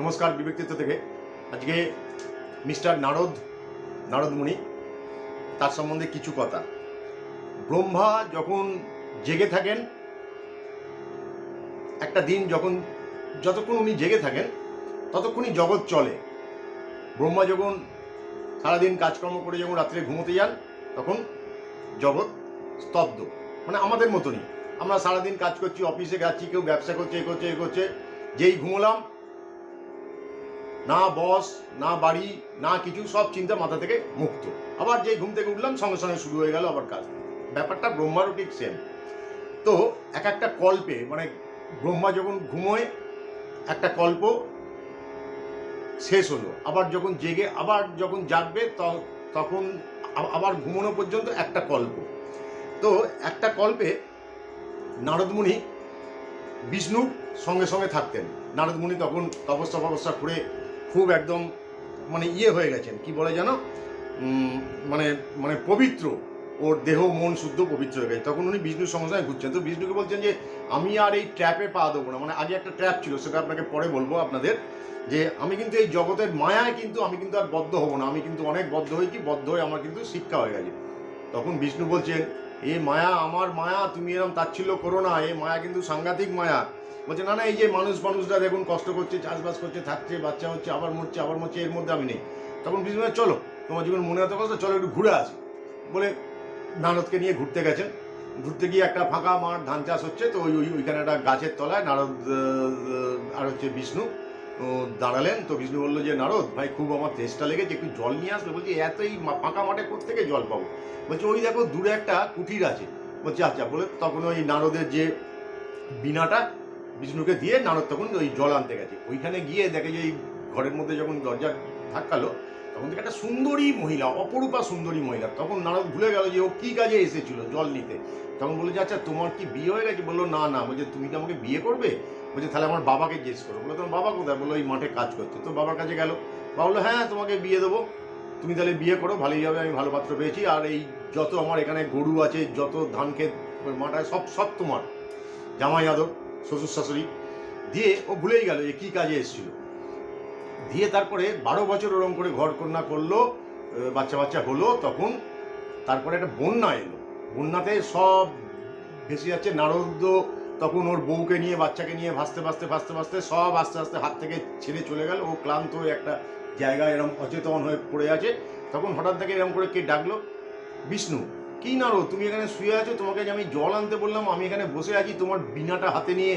নমস্কার বিবেকচিত্র থেকে। আজকে মিস্টার নারদ, নারদমণি, তার সম্বন্ধে কিছু কথা। ব্রহ্মা যখন জেগে থাকেন, একটা দিন যখন যতক্ষণ উনি জেগে থাকেন, ততক্ষণই জগৎ চলে। ব্রহ্মা যখন সারাদিন কাজকর্ম করে যখন রাত্রে ঘুমোতে যান, তখন জগৎ স্তব্ধ। মানে আমাদের মতনই। আমরা সারাদিন কাজ করছি, অফিসে যাচ্ছি কেউ ব্যবসা করছে, এ করছে এ করছে, যেই ঘুমোলাম না বস, না বাড়ি, না কিছু, সব চিন্তা মাথা থেকে মুক্ত। আবার যেই ঘুম থেকে উঠলাম, সঙ্গে সঙ্গে শুরু হয়ে গেল আবার কাজ। ব্যাপারটা ব্রহ্মারও ঠিক সেম তো এক একটা কল্পে মানে ব্রহ্মা যখন ঘুমোয়, একটা কল্প শেষ হলো। আবার যখন জেগে, আবার যখন জাগবে তখন আবার ঘুমানো পর্যন্ত একটা কল্প। তো একটা কল্পে নারদমুনি, বিষ্ণু সঙ্গে সঙ্গে থাকতেন। নারদমুনি তখন তপস্যা ফপস্যা করে খুব একদম মানে ইয়ে হয়ে গেছেন। কি বলে জানো মানে মানে পবিত্র। ওর দেহ মন শুদ্ধ পবিত্র হয়ে গেছে। তখন উনি বিষ্ণুর সঙ্গে ঘুরছেন। তো বিষ্ণুকে বলছেন যে, আমি আর এই ট্র্যাপে পা দেবো না। মানে আগে একটা ট্র্যাপ ছিল, সেটা আপনাকে পরে বলব আপনাদের, যে আমি কিন্তু এই জগতের মায়ায় কিন্তু আমি কিন্তু আর বদ্ধ হব না। আমি কিন্তু অনেক বদ্ধ হয়েছি, বদ্ধ হয়ে আমার কিন্তু শিক্ষা হয়ে গেছে। তখন বিষ্ণু বলছেন এ মায়া, আমার মায়া, তুমি এরকম তাচ্ছিল্য করো না, এ মায়া কিন্তু সাংঘাতিক মায়া। বলছে, না না, এই যে মানুষ মানুষরা দেখুন, কষ্ট করছে, চাষবাস করছে, থাকছে, বাচ্চা হচ্ছে, আবার মরছে আবার মরছে, এর মধ্যে আমি নেই। তখন বিষ্ণু চলো, তোমার জীবন মনে হতে কষ্ট চলো একটু ঘুরে আসি। বলে নারদকে নিয়ে ঘুরতে গেছেন ঘুরতে গিয়ে একটা ফাঁকা মাঠ, ধান চাষ হচ্ছে, তো ওই, ওই- ওইখানে একটা গাছের তলায় নারদ আর হচ্ছে বিষ্ণু। দাঁড়ালেন তো বিষ্ণু বলল যে, নারদ, ভাই, খুব আমার তেষ্টা লেগেছে, একটু জল নিয়ে আসবে? বলছি, এতই ফাঁকা মাঠে থেকে জল পাবো? বলছে, ওই দেখো, দূরে একটা কুটির আছে। বলছে আচ্ছা বলে তখন ওই নারদের যে বিনাটা বিষ্ণুকে দিয়ে নারদ তখন ওই জল আনতে গেছে। ওইখানে গিয়ে দেখে যে, এই ঘরের মধ্যে যখন দরজা ধাক্কালো, তখন থেকে একটা সুন্দরী মহিলা, অপরূপা সুন্দরী মহিলা, তখন নারদ ভুলে গেল যে, ও কি কাজে এসেছিল জল নিতে। তখন বলে যে আচ্ছা তোমার কি বিয়ে হয়ে গেছে? বলল, না না। বলছে, তুমি কি আমাকে বিয়ে করবে? বলছে, তাহলে আমার বাবাকে জিজ্ঞেস করো। বলে, তোমার বাবা কোথায়? বলল ওই মাঠে কাজ করছে। তো বাবার কাছে গেল? বাবা বলল হ্যাঁ তোমাকে বিয়ে দেবো। তুমি তাহলে বিয়ে করো, ভালোই হবে, আমি ভালো পাত্র পেয়েছি। আর এই যত আমার এখানে গরু আছে, যত ধান ক্ষেত মাঠায় সব সব তোমার। জামাই আদর, শ্বশুর শাশুড়ি। দিয়ে ও ভুলেই গেল যে কী কাজে এসেছিল। দিয়ে তারপরে বারো বছর ওরম করে ঘর কন্যা করল বাচ্চা বাচ্চা হলো, তখন তারপরে একটা বন্যা এলো। বন্যাতে সব ভেসে যাচ্ছে, নারদ তখন ওর বউকে নিয়ে, বাচ্চাকে নিয়ে ভাসতে ভাসতে ভাসতে ভাসতে সব আস্তে আস্তে হাত থেকে ছেড়ে চলে গেল। ও ক্লান্ত একটা জায়গায় এরম অচেতন হয়ে পড়ে আছে। তখন হঠাৎ থেকে এরম করে কে ডাকলো? বিষ্ণু। কি নারো তুমি এখানে শুয়ে আছো? তোমাকে যে আমি জল আনতে বললাম, আমি এখানে বসে আছি। তোমার বিনাটা হাতে নিয়ে